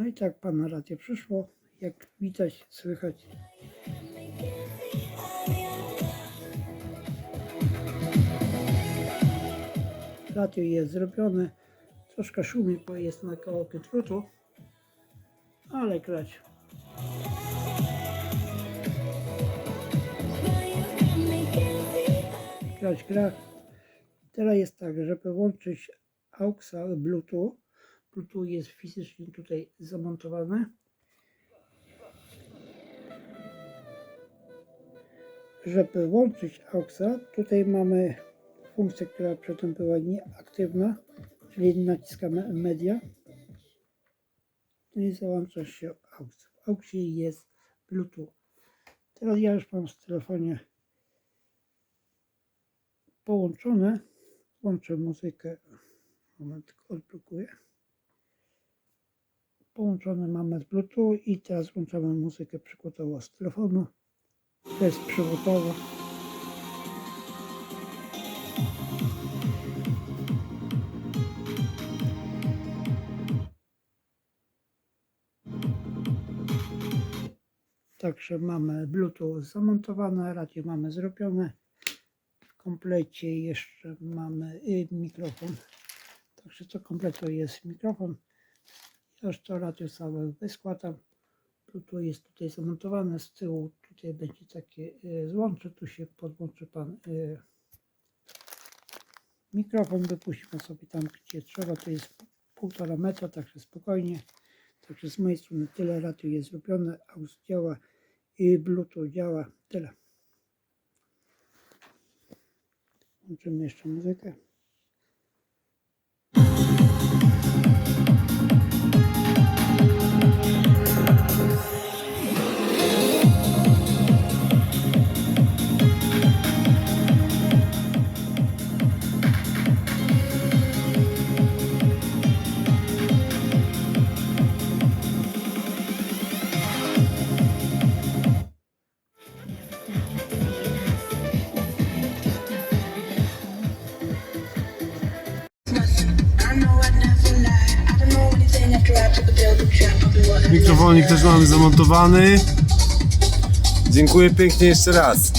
No i tak pana radio przyszło. Jak widać, słychać. Radio jest zrobione. Troszkę szumi, bo jest na kawałek drutu. Ale grać. grać gra. Teraz jest tak, żeby łączyć AUXa Bluetooth. Bluetooth jest fizycznie tutaj zamontowany. Żeby łączyć AUXa, tutaj mamy funkcję, która przedtem była nieaktywna, czyli naciskamy media. No i załącza się AUX. W AUXie jest Bluetooth. Teraz ja już mam w telefonie połączone. Włączę muzykę. Moment, odblokuję. Połączone mamy z Bluetooth i teraz włączamy muzykę przykładowo z telefonu. Bezprzewodowo. Także mamy Bluetooth zamontowane, radio mamy zrobione. W komplecie jeszcze mamy y, mikrofon. Także co kompletu jest mikrofon. Ja to radio całe wyskładam. Bluetooth jest tutaj zamontowane z tyłu. Tutaj będzie takie y, złącze. Tu się podłączy pan y, mikrofon. Wypuścimy sobie tam gdzie trzeba. To jest półtora metra, także spokojnie. Także z mojej strony tyle. Radio jest zrobione. AUX działa i Bluetooth działa. Tyle. Włączymy jeszcze muzykę. Mikrofonik też mamy zamontowany. Dziękuję pięknie jeszcze raz.